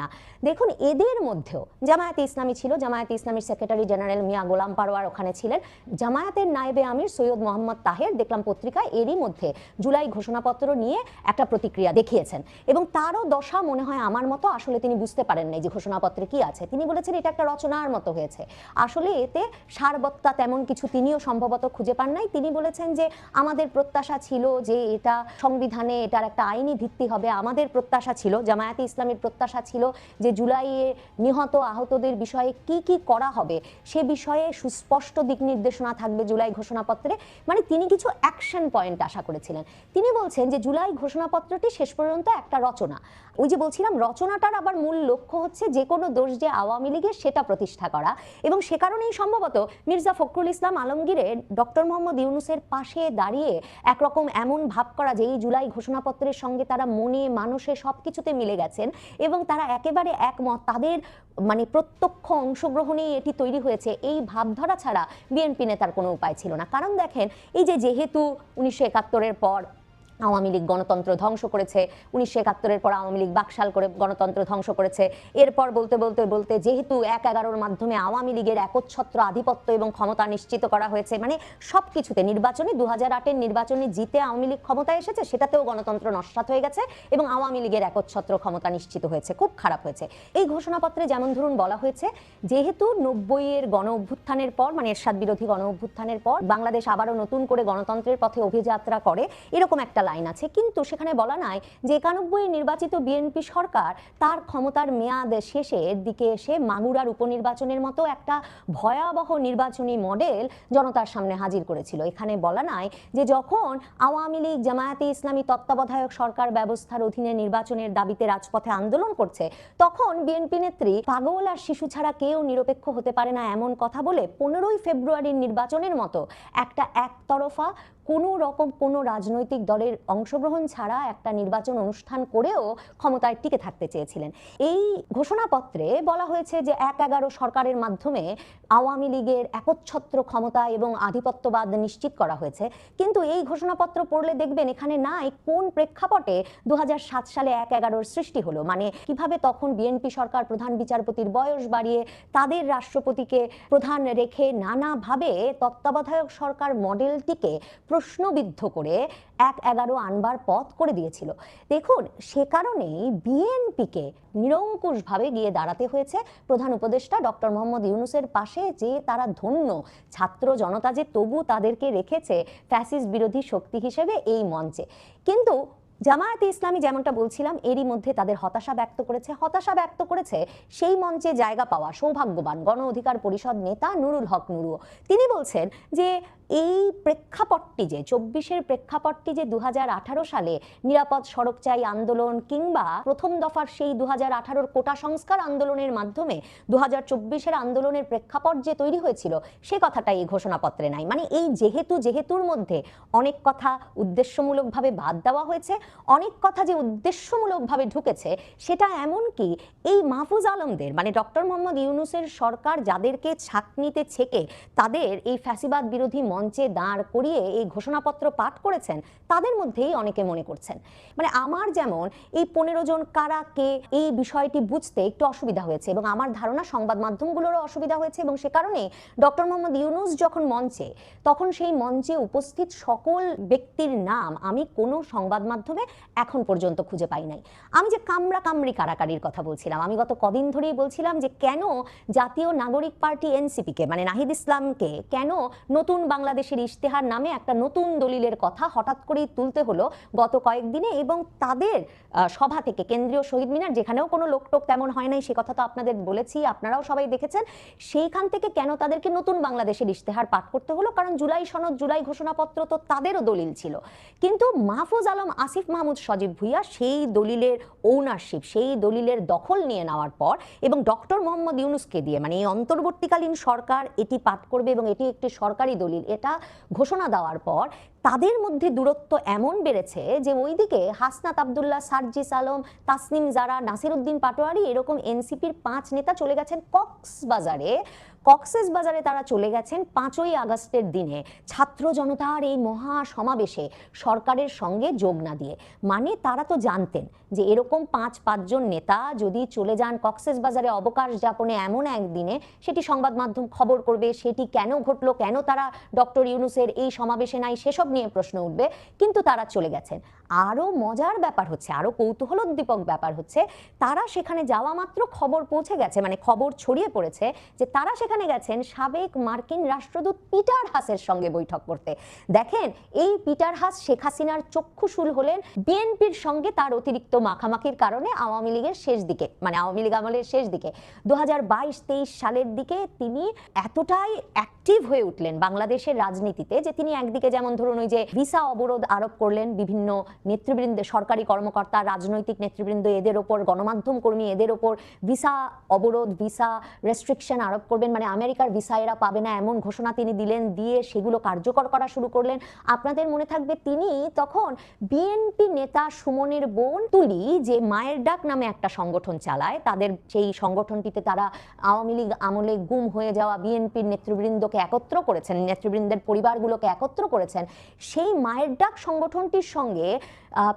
না। দেখুন, এদের মধ্যেও জামায়াতে ইসলামী ছিল, জামায়াতে ইসলামীর সেক্রেটারি জেনারেল মিয়া গোলাম পারোয়ার ওখানে ছিলেন। জামায়াতের নায়েবে আমির সৈয়দ মোহাম্মদ তাহের দেখলাম পত্রিকায় এরই মধ্যে জুলাই ঘোষণাপত্র নিয়ে একটা প্রতিক্রিয়া দেখিয়েছেন। এবং তারও দশা মনে হয় আমার মতো, আসলে তিনি বুঝতে পারেন নাই যে ঘোষণাপত্রে কি আছে। তিনি বলেছেন, এটা একটা রচনার মতো হয়েছে। আসলে এতে সারবত্তা তেমন কিছু তিনিও সম্ভবত খুঁজে পান নাই। তিনি বলেছেন যে আমাদের প্রত্যাশা ছিল যে এটা সংবিধানে এটার একটা আইনি ভিত্তি হবে, আমাদের প্রত্যাশা ছিল, জামায়াতে ইসলামের প্রত্যাশা ছিল যে জুলাইয়ে নিহত আহতদের বিষয়ে কি কি করা হবে সে বিষয়ে সুস্পষ্ট দিক নির্দেশনা থাকবে জুলাই ঘোষণাপত্রে। মানে তিনি কিছু অ্যাকশন পয়েন্ট আশা করেছিলেন। তিনি বলছেন যে জুলাই ঘোষণাপত্রটি শেষ পর্যন্ত একটা রচনা। ওই যে বলছিলাম, রচনাটার আবার মূল লক্ষ্য হচ্ছে যে কোনো দোষ যে আওয়ামী লীগের সেটা প্রতিষ্ঠা করা। এবং সে কারণেই সম্ভবত মির্জা ফখরুল ইসলাম আলমগীরের ডক্টর মোহাম্মদ ইউনুসের পাশে দাঁড়িয়ে একরকম এমন ভাব করা যে এই জুলাই ঘোষণাপত্রের সঙ্গে তারা মনে মানুষে সব কিছুতে মিলে গেছেন এবং তারা একেবারে একমত। তাদের মানে প্রত্যক্ষ অংশগ্রহণেই এটি তৈরি হয়েছে। এই ভাবধারা ছাড়া বিএনপি নেতার কোনো উপায় ছিল না। কারণ দেখেন, এই যে যেহেতু উনিশশো একাত্তরের পর আওয়ামী লীগ গণতন্ত্র ধ্বংস করেছে। উনিশশো একাত্তরের পর আওয়ামী লীগ বাকশাল করে গণতন্ত্র ধ্বংস করেছে। এরপর বলতে বলতে বলতে যেহেতু এক এগারোর মাধ্যমে আওয়ামী লীগের একচ্ছত্র আধিপত্য এবং ক্ষমতা নিশ্চিত করা হয়েছে মানে সব কিছুতে নির্বাচনে দু হাজার আটের নির্বাচনে জিতে আওয়ামী লীগ ক্ষমতায় এসেছে, সেটাতেও গণতন্ত্র নস্বাত হয়ে গেছে এবং আওয়ামী লীগের একচ্ছত্র ক্ষমতা নিশ্চিত হয়েছে। খুব খারাপ হয়েছে। এই ঘোষণাপত্রে যেমন ধরুন বলা হয়েছে, যেহেতু নব্বইয়ের গণ অভ্যুত্থানের পর মানে এরশাদ বিরোধী গণ অভ্যুত্থানের পর, বাংলাদেশ আবারও নতুন করে গণতন্ত্রের পথে অভিযাত্রা করে, এরকম একটা লাইন আছে। কিন্তু সেখানে বলা নাই যে একানব্বই নির্বাচিত বিএনপি সরকার তার ক্ষমতার মেয়াদ শেষের দিকে এসে মাগুরার উপনির্বাচনের মতো একটা ভয়াবহ নির্বাচনী মডেল জনতার সামনে হাজির করেছিল। এখানে বলা নাই যে যখন আওয়ামী লীগ, জামায়াতে ইসলামী তত্ত্বাবধায়ক সরকার ব্যবস্থার অধীনে নির্বাচনের দাবিতে রাজপথে আন্দোলন করছে, তখন বিএনপি নেত্রী পাগল আর শিশু ছাড়া কেউ নিরপেক্ষ হতে পারে না এমন কথা বলে পনেরোই ফেব্রুয়ারির নির্বাচনের মতো একটা একতরফা কোনো রকম কোনো রাজনৈতিক দলের অংশগ্রহণ ছাড়া একটা নির্বাচন অনুষ্ঠান করেও ক্ষমতায় টিকে থাকতে চেয়েছিলেন। এই ঘোষণাপত্রে বলা হয়েছে যে এক এগারো সরকারের মাধ্যমে আওয়ামী লীগের একচ্ছত্র ক্ষমতা এবং আধিপত্যবাদ নিশ্চিত করা হয়েছে। কিন্তু এই ঘোষণাপত্র পড়লে দেখবেন এখানে নাই কোন প্রেক্ষাপটে দু হাজার সাত সালে এক এগারোর সৃষ্টি হলো। মানে কীভাবে তখন বিএনপি সরকার প্রধান বিচারপতির বয়স বাড়িয়ে তাদের রাষ্ট্রপতিকে প্রধান রেখে নানাভাবে তত্ত্বাবধায়ক সরকার মডেলটিকে প্রশ্নবিদ্ধ করে এক এগারো আনবার পথ করে দিয়েছিল। দেখুন, সে কারণেই বিএনপিকে নিরঙ্কুশভাবে গিয়ে দাঁড়াতে হয়েছে। প্রধান উপদেষ্টা ডক্টর মোহাম্মদ ইউনুসের পাশে যে তারা ধন্য ছাত্র জনতা যে তবু তাদেরকে রেখেছে ফ্যাসিস বিরোধী শক্তি হিসেবে এই মঞ্চে। কিন্তু জামায়াতে ইসলামী যেমনটা বলছিলাম, এরই মধ্যে তাদের হতাশা ব্যক্ত করেছে। হতাশা ব্যক্ত করেছে সেই মঞ্চে জায়গা পাওয়া সৌভাগ্যবান গণ অধিকার পরিষদ নেতা নুরুল হক নুরুও। তিনি বলছেন যে এই প্রেক্ষাপটটি যে, চব্বিশের প্রেক্ষাপটটি যে দু হাজার আঠারো সালে নিরাপদ সড়ক চাই আন্দোলন কিংবা প্রথম দফার সেই দু হাজার কোটা সংস্কার আন্দোলনের মাধ্যমে দু হাজার আন্দোলনের প্রেক্ষাপট যে তৈরি হয়েছিল, সে কথাটা এই ঘোষণাপত্রে নাই। মানে এই যেহেতু যেহেতুর মধ্যে অনেক কথা উদ্দেশ্যমূলকভাবে বাদ দেওয়া হয়েছে, অনেক কথা যে উদ্দেশ্যমূলকভাবে ঢুকেছে, সেটা এমন কি এই মাহফুজ আলমদের মানে ডক্টর মোহাম্মদ ইউনুসের সরকার যাদেরকে ছাকনিতে ছেকে তাদের এই ফ্যাসিবাদ বিরোধী মঞ্চে দাঁড় করিয়ে এই ঘোষণাপত্র পাঠ করেছেন, তাদের মধ্যেই অনেকে মনে করছেন। মানে আমার যেমন এই পনেরো জন কারা, কে, এই বিষয়টি বুঝতে একটু অসুবিধা হয়েছে এবং আমার ধারণা সংবাদ মাধ্যমগুলোরও অসুবিধা হয়েছে এবং সে কারণে ডক্টর মোহাম্মদ ইউনুস যখন মঞ্চে, তখন সেই মঞ্চে উপস্থিত সকল ব্যক্তির নাম আমি কোনো সংবাদ মাধ্যমে এখন পর্যন্ত খুঁজে পাই নাই। আমি যে কামরা কামরি কারাকারির কথা বলছিলাম, আমি গত কদিন ধরেই বলছিলাম যে কেন জাতীয় নাগরিক পার্টি এনসিপিকে মানে নাহিদ ইসলামকে, কেন নতুন বাংলাদেশের ইশতেহার নামে একটা নতুন দলিলের কথা হঠাৎ করেই তুলতে হলো গত কয়েকদিনে এবং তাদের সভা থেকে কেন্দ্রীয় শহীদ মিনার, যেখানেও কোনো লোকটোক তেমন হয় নাই, সে কথা তো আপনাদের বলেছি, আপনারাও সবাই দেখেছেন। সেইখান থেকে কেন তাদেরকে নতুন বাংলাদেশের ইশতেহার পাঠ করতে হলো? কারণ জুলাই সনদ, জুলাই ঘোষণাপত্র তো তাদেরও দলিল ছিল। কিন্তু মাহফুজ আলম, আসিফ মাহমুদ, সজীব ভুইয়া সেই দলিলের ওনারশিপ সেই দলিলের দখল নিয়ে নেওয়ার পর এবং ডক্টর মোহাম্মদ ইউনুসকে দিয়ে মানে এই অন্তর্বর্তীকালীন সরকার এটি পাঠ করবে এবং এটি একটি সরকারি দলিল এটা ঘোষণা দেওয়ার পর তাদের মধ্যে দূরত্ব এমন বেড়েছে যে ওইদিকে হাসনাত আবদুল্লাহ, সার্জিস আলম, তাসনিম জারা, নাসিরুদ্দিন পাটোয়ারি এরকম এনসিপির পাঁচ নেতা চলে গেছেন কক্সবাজারে। কক্সেস বাজারে তারা চলে গেছেন পাঁচই আগস্টের দিনে। ছাত্র জনতার এই মহা সমাবেশে সরকারের সঙ্গে যোগ না দিয়ে। মানে তারা তো জানতেন যে এরকম পাঁচ, পাঁচজন নেতা যদি চলে যান কক্সেস বাজারে অবকাশ যাপনে এমন একদিনে, সেটি সংবাদ মাধ্যম খবর করবে, সেটি কেন ঘটলো, কেন তারা ডক্টর ইউনুসের এই সমাবেশে নাই, সেসব নিয়ে প্রশ্ন উঠবে, কিন্তু তারা চলে গেছেন। আরও মজার ব্যাপার হচ্ছে, আরও কৌতূহলোদ্দীপক ব্যাপার হচ্ছে, তারা সেখানে যাওয়া মাত্র খবর পৌঁছে গেছে মানে খবর ছড়িয়ে পড়েছে যে তারা সেখানে গেছেন সাবেক মার্কিন রাষ্ট্রদূত পিটার হাসের সঙ্গে বৈঠক করতে। দেখেন, এই পিটার হাস শেখ হাসিনার চক্ষুশুল হলেন বিএনপির সঙ্গে তার অতিরিক্ত মাখামাখির কারণে আওয়ামী লীগের শেষ দিকে মানে আওয়ামী লীগ আমলের শেষ দিকে। দু হাজার সালের দিকে তিনি এতটাই অ্যাক্টিভ হয়ে উঠলেন বাংলাদেশের রাজনীতিতে যে তিনি একদিকে যেমন ধরুন ওই যে ভিসা অবরোধ আরোপ করলেন বিভিন্ন নেতৃবৃন্দ, সরকারি কর্মকর্তা, রাজনৈতিক নেতৃবৃন্দ, এদের ওপর গণমাধ্যম কর্মী, এদের ওপর ভিসা অবরোধ, ভিসা রেস্ট্রিকশন আরোপ করবেন। মানে আমেরিকার ভিসা এরা পাবে না এমন ঘোষণা তিনি দিলেন, দিয়ে সেগুলো কার্যকর করা শুরু করলেন। আপনাদের মনে থাকবে তিনি তখন বিএনপি নেতা সুমনের বোন তুলি, যে মায়ের ডাক নামে একটা সংগঠন চালায়। তাদের সেই সংগঠনটিতে তারা আওয়ামী লীগ আমলে গুম হয়ে যাওয়া বিএনপির নেতৃবৃন্দকে একত্র করেছেন, নেতৃবৃন্দের পরিবারগুলোকে একত্র করেছেন। সেই মায়ের ডাক সংগঠনটির সঙ্গে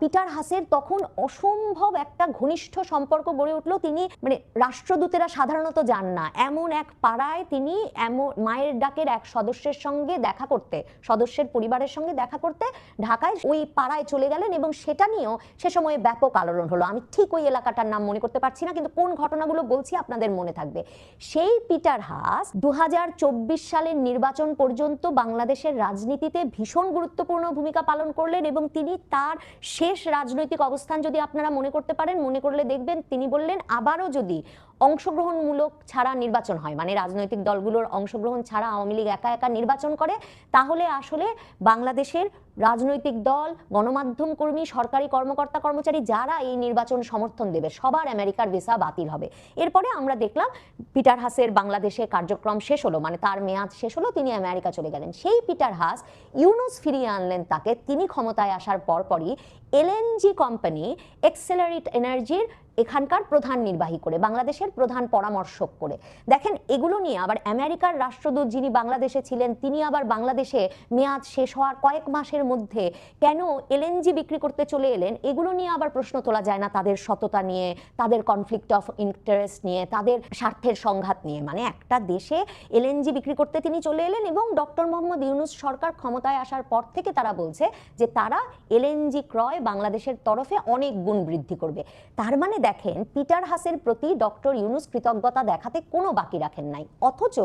পিটার হাসের তখন অসম্ভব একটা ঘনিষ্ঠ সম্পর্ক গড়ে উঠল। তিনি মানে রাষ্ট্রদূতেরা সাধারণত যান না। এমন এক পাড়ায় তিনি এমন মায়ের ডাকের এক সদস্যের সঙ্গে দেখা করতে, সদস্যের পরিবারের সঙ্গে দেখা করতে ঢাকায় ওই পাড়ায় চলে গেলেন এবং সেটা নিয়েও সে সময়ে ব্যাপক আলোড়ন হলো। আমি ঠিক ওই এলাকাটার নাম মনে করতে পারছি না, কিন্তু কোন ঘটনাগুলো বলছি আপনাদের মনে থাকবে। সেই পিটার হাস দু হাজার চব্বিশ সালের নির্বাচন পর্যন্ত বাংলাদেশের রাজনীতিতে ভীষণ গুরুত্বপূর্ণ ভূমিকা পালন করলেন এবং তিনি তার শেষ রাজনৈতিক অবস্থান যদি আপনারা মনে করতে পারেন, মনে করলে দেখবেন তিনি বললেন, আবারও যদি অংশগ্রহণমূলক ছাড়া নির্বাচন হয়। মানে রাজনৈতিক দলগুলোর অংশগ্রহণ ছাড়া আওয়ামী লীগ একা একা নির্বাচন করে, তাহলে আসলে বাংলাদেশের রাজনৈতিক দল, গণমাধ্যম কর্মী, সরকারি কর্মকর্তা, কর্মচারী যারা এই নির্বাচন সমর্থন দেবে, সবার আমেরিকার ভিসা বাতিল হবে। এরপরে আমরা দেখলাম পিটার হাসের বাংলাদেশে কার্যক্রম শেষ হলো মানে তার মেয়াদ শেষ হলো, তিনি আমেরিকা চলে গেলেন। সেই পিটার হাস ইউনুস ফিরিয়ে আনলেন তাকে, তিনি ক্ষমতায় আসার পরপরই এলএনজি কোম্পানি, এক্সেলারিট এনার্জির এখানকার প্রধান নির্বাহী করে, বাংলাদেশের প্রধান পরামর্শক করে। দেখেন, এগুলো নিয়ে আবার আমেরিকার রাষ্ট্রদূত যিনি বাংলাদেশে ছিলেন, তিনি আবার বাংলাদেশে মেয়াদ শেষ হওয়ার কয়েক মাসের মধ্যে কেন এলএনজি বিক্রি করতে চলে এলেন, এগুলো নিয়ে আবার প্রশ্ন তোলা যায় না তাদের সততা নিয়ে, তাদের কনফ্লিক্ট অফ ইন্টারেস্ট নিয়ে, তাদের স্বার্থের সংঘাত নিয়ে। মানে একটা দেশে এলএনজি বিক্রি করতে তিনি চলে এলেন এবং ডক্টর মোহাম্মদ ইউনুস সরকার ক্ষমতায় আসার পর থেকে তারা বলছে যে তারা এলএনজি ক্রয় বাংলাদেশের তরফে অনেক গুণ বৃদ্ধি করবে। তার মানে দেখেন, পিটার হাসের প্রতি ডক্টর ইউনুস কৃতজ্ঞতা দেখাতে কোনো বাকি রাখেন নাই। অথচ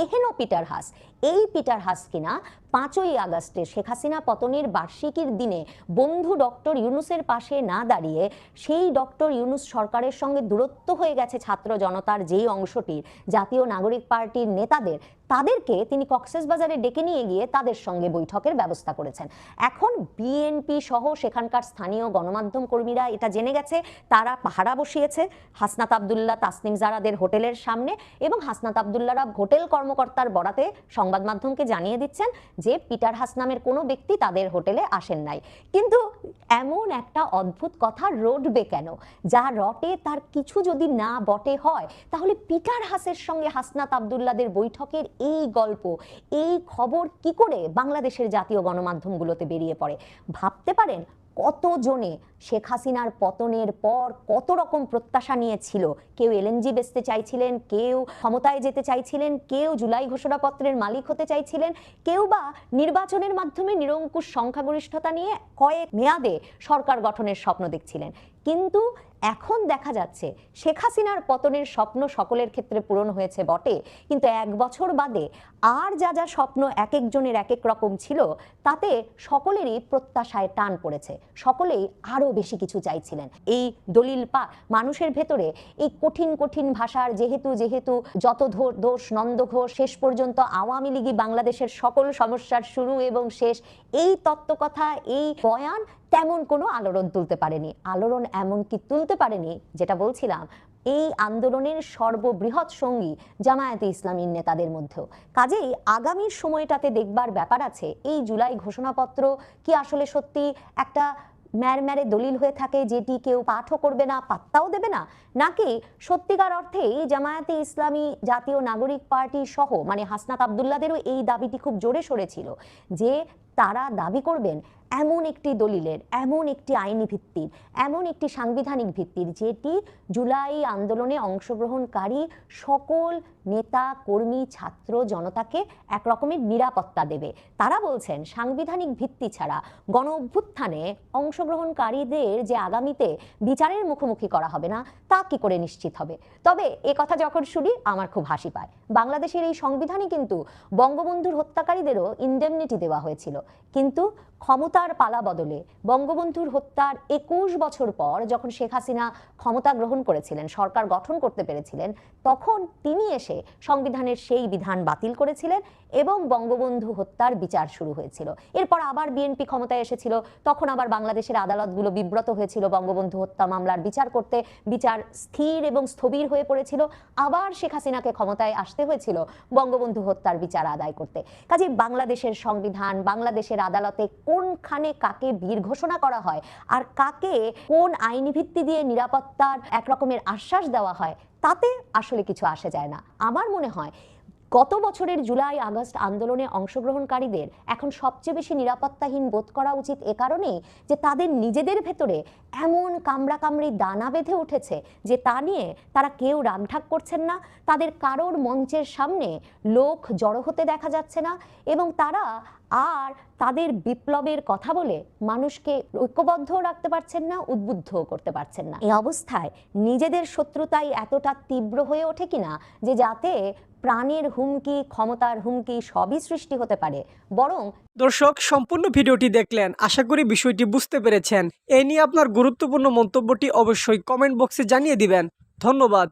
এহেন পিটার হাস, এই পিটার হাস কিনা পাঁচই আগস্টে শেখ হাসিনা পতনের বার্ষিকীর দিনে বন্ধু ডক্টর ইউনুসের পাশে না দাঁড়িয়ে সেই ডক্টর ইউনুস সরকারের সঙ্গে দূরত্ব হয়ে গেছে ছাত্র জনতার যেই অংশটির। জাতীয় নাগরিক পার্টির নেতাদের, তাদেরকে তিনি কক্সেসবাজারে ডেকে নিয়ে গিয়ে তাদের সঙ্গে বৈঠকের ব্যবস্থা করেছেন। এখন বিএনপি সহ সেখানকার স্থানীয় গণমাধ্যম কর্মীরা এটা জেনে গেছে, তারা পাহারা বসিয়েছে। হাসনাত আবদুল্লাহ তাসনিম জারাদের হোটেলের সামনে এবং হাসনাত আবদুল্লাহরা হোটেল কর্মকর্তার বরাতে সংবাদ মাধ্যমকে জানিয়ে দিচ্ছেন যে পিটার হাস নামের কোনো ব্যক্তি তাদের হোটেলে আসেন নাই। কিন্তু এমন একটা অদ্ভুত কথা রটবে কেন? যা রটে তার কিছু যদি না বটে হয়, তাহলে পিটার হাসের সঙ্গে হাসনাত আবদুল্লাদের বৈঠকের এই গল্প, এই খবর কি করে বাংলাদেশের জাতীয় গণমাধ্যমগুলোতে বেরিয়ে পড়ে? ভাবতে পারেন কতজনে শেখ হাসিনার পতনের পর কত রকম প্রত্যাশা নিয়েছিল? কেউ এলএনজি বেচতে চাইছিলেন, কেউ ক্ষমতায় যেতে চাইছিলেন, কেউ জুলাই ঘোষণাপত্রের মালিক হতে চাইছিলেন, কেউ বা নির্বাচনের মাধ্যমে নিরঙ্কুশ সংখ্যাগরিষ্ঠতা নিয়ে কয়েক মেয়াদে সরকার গঠনের স্বপ্ন দেখছিলেন। কিন্তু এখন দেখা যাচ্ছে, শেখ হাসিনার পতনের স্বপ্ন সকলের ক্ষেত্রে পূরণ হয়েছে বটে। কিন্তু এক বছর বাদে আর যা যা স্বপ্ন এক একজনের এক এক রকম ছিল, তাতে সকলেরই প্রত্যাশায় টান পড়েছে। সকলেই আরও বেশি কিছু চাইছিলেন। এই দলিল পা, মানুষের ভেতরে এই কঠিন কঠিন ভাষার যেহেতু যেহেতু যত দোষ নন্দঘোষ শেষ পর্যন্ত আওয়ামী লীগই বাংলাদেশের সকল সমস্যার শুরু এবং শেষ, এই তত্ত্বকথা, এই বয়ান তেমন কোনো আলোড়ন তুলতে পারেনি। আলোড়ন এমন কি তুলতে পারেনি, যেটা বলছিলাম, এই আন্দোলনের সর্ববৃহৎ সঙ্গী জামায়াতে ইসলামীর নেতাদের মধ্যেও। কাজেই আগামীর সময়টাতে দেখবার ব্যাপার আছে, এই জুলাই ঘোষণাপত্র কি আসলে সত্যি একটা ম্যারম্যারে দলিল হয়ে থাকে যেটি কেউ পাঠও করবে না, পাত্তাও দেবে না। নাকি সত্যিকার অর্থেই জামায়াতে ইসলামী জাতীয় নাগরিক পার্টি সহ মানে হাসনাত আবদুল্লাদেরও এই দাবিটি খুব জোরে সরেছিল যে তারা দাবি করবেন এমন একটি দলিলের, এমন একটি আইনি ভিত্তির, এমন একটি সাংবিধানিক ভিত্তির যেটি জুলাই আন্দোলনে অংশগ্রহণকারী সকল নেতা, কর্মী, ছাত্র, জনতাকে এক রকমের নিরাপত্তা দেবে। তারা বলছেন, সাংবিধানিক ভিত্তি ছাড়া গণ অভ্যুত্থানে অংশগ্রহণকারীদের যে আগামীতে বিচারের মুখোমুখি করা হবে না, তা কি করে নিশ্চিত হবে? তবে এ কথা যখন শুনি, আমার খুব হাসি পায়। বাংলাদেশের এই সংবিধানে কিন্তু বঙ্গবন্ধুর হত্যাকারীদেরও ইন্ডেমনিটি দেওয়া হয়েছিল। কিন্তু ক্ষমতার পালা বদলে বঙ্গবন্ধুর হত্যার একুশ বছর পর যখন শেখ হাসিনা ক্ষমতা গ্রহণ করেছিলেন, সরকার গঠন করতে পেরেছিলেন, তখন তিনি এসে সংবিধানের সেই বিধান বাতিল করেছিলেন এবং বঙ্গবন্ধু হত্যার বিচার শুরু হয়েছিল। এরপর আবার বিএনপি ক্ষমতায় এসেছিল, তখন আবার বাংলাদেশের আদালতগুলো বিব্রত হয়েছিল বঙ্গবন্ধু হত্যা মামলার বিচার করতে। বিচার স্থির এবং স্থবির হয়ে পড়েছিল। আবার শেখ হাসিনাকে ক্ষমতায় আসতে হয়েছিল বঙ্গবন্ধু হত্যার বিচার আদায় করতে। কাজে বাংলাদেশের সংবিধান বাংলাদেশের আদালতে কোনখানে কাকে বীর ঘোষণা করা হয় আর কাকে কোন আইনি ভিত্তি দিয়ে নিরাপত্তার একরকমের আশ্বাস দেওয়া হয়, তাতে আসলে কিছু আসে যায় না। আমার মনে হয় গত বছরের জুলাই আগস্ট আন্দোলনে অংশগ্রহণকারীদের এখন সবচেয়ে বেশি নিরাপত্তাহীন বোধ করা উচিত এ কারণেই যে তাদের নিজেদের ভেতরে এমন কামড়া কামড়ি দানা বেঁধে উঠেছে যে তা নিয়ে তারা কেউ রাগঢাক করছেন না, তাদের কারোর মঞ্চের সামনে লোক জড়ো হতে দেখা যাচ্ছে না এবং তারা আর তাদের বিপ্লবের কথা বলে মানুষকে ঐক্যবদ্ধও রাখতে পারছেন না উদ্বুদ্ধও করতে পারছেন না। এই অবস্থায় নিজেদের শত্রুতাই এতটা তীব্র হয়ে ওঠে কিনা যে যাতে প্রাণের হুমকি, ক্ষমতার হুমকি সবই সৃষ্টি হতে পারে, বরং দর্শক, সম্পূর্ণ ভিডিওটি দেখলেন। আশা করি বিষয়টি বুঝতে পেরেছেন। এ নিয়ে আপনার গুরুত্বপূর্ণ মন্তব্যটি অবশ্যই কমেন্ট বক্সে জানিয়ে দিবেন। ধন্যবাদ।